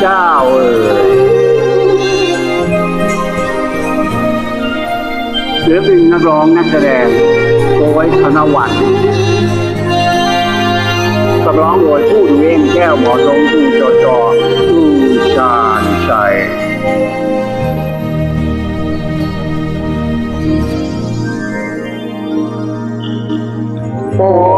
เจ้าเอ๋ยศิลปินนักร้องนักแสดงโอ้ยธนวัฒน์กับร้องโดยผู้ดูเองแก้วหมอทรงผู้จอจอผู้ชาญชัยโอ้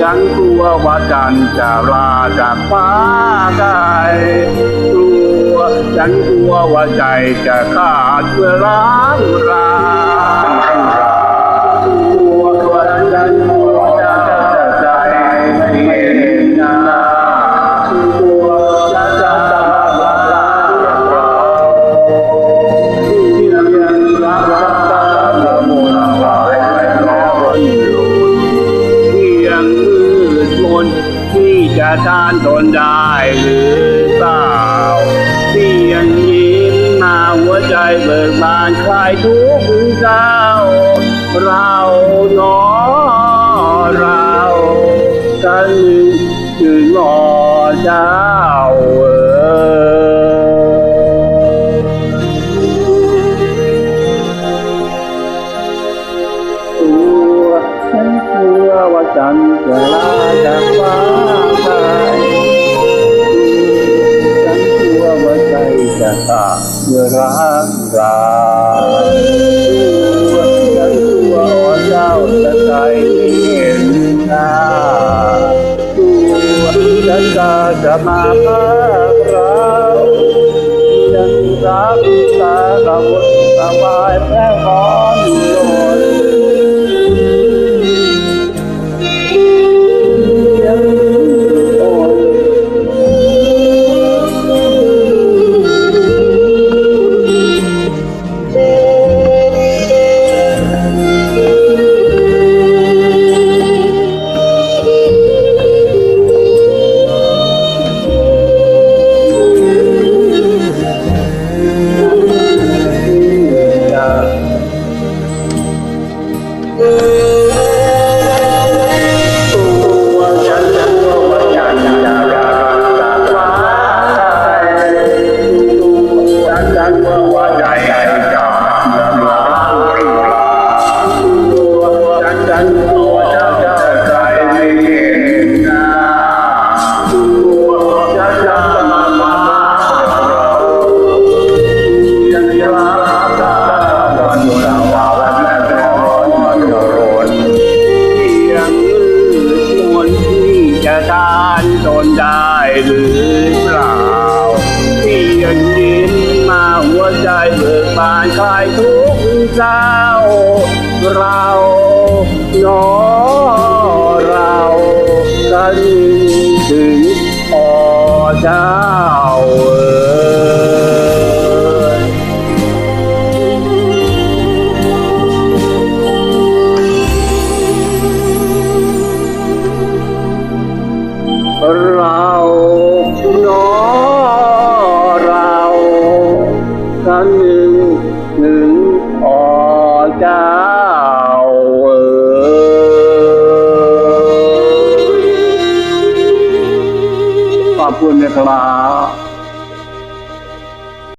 ฉันกลัวว่าจันจะลาจากฟ้าไกลกลัวฉันกลัวว่าใจจะขาดเพื่อร้างรากลัวว่าฉัน ที่จะทานทนได้หรือเปล่าที่ยังยิ้มมาหัวใจเบิกบานคลายทุกข์เจ้าเราหนอเรากันถึงหอใจาจะมาพักเรายังรักตาละมุนสบายแพ้ร้อนโดนยั จนทนได้หรือเปล่าที่ยงยิ้มมาหัวใจเบิกบานคลายทุกข์เศร้าเราหนอเรากันถึงพอเจ้าเอ๋ คุณเ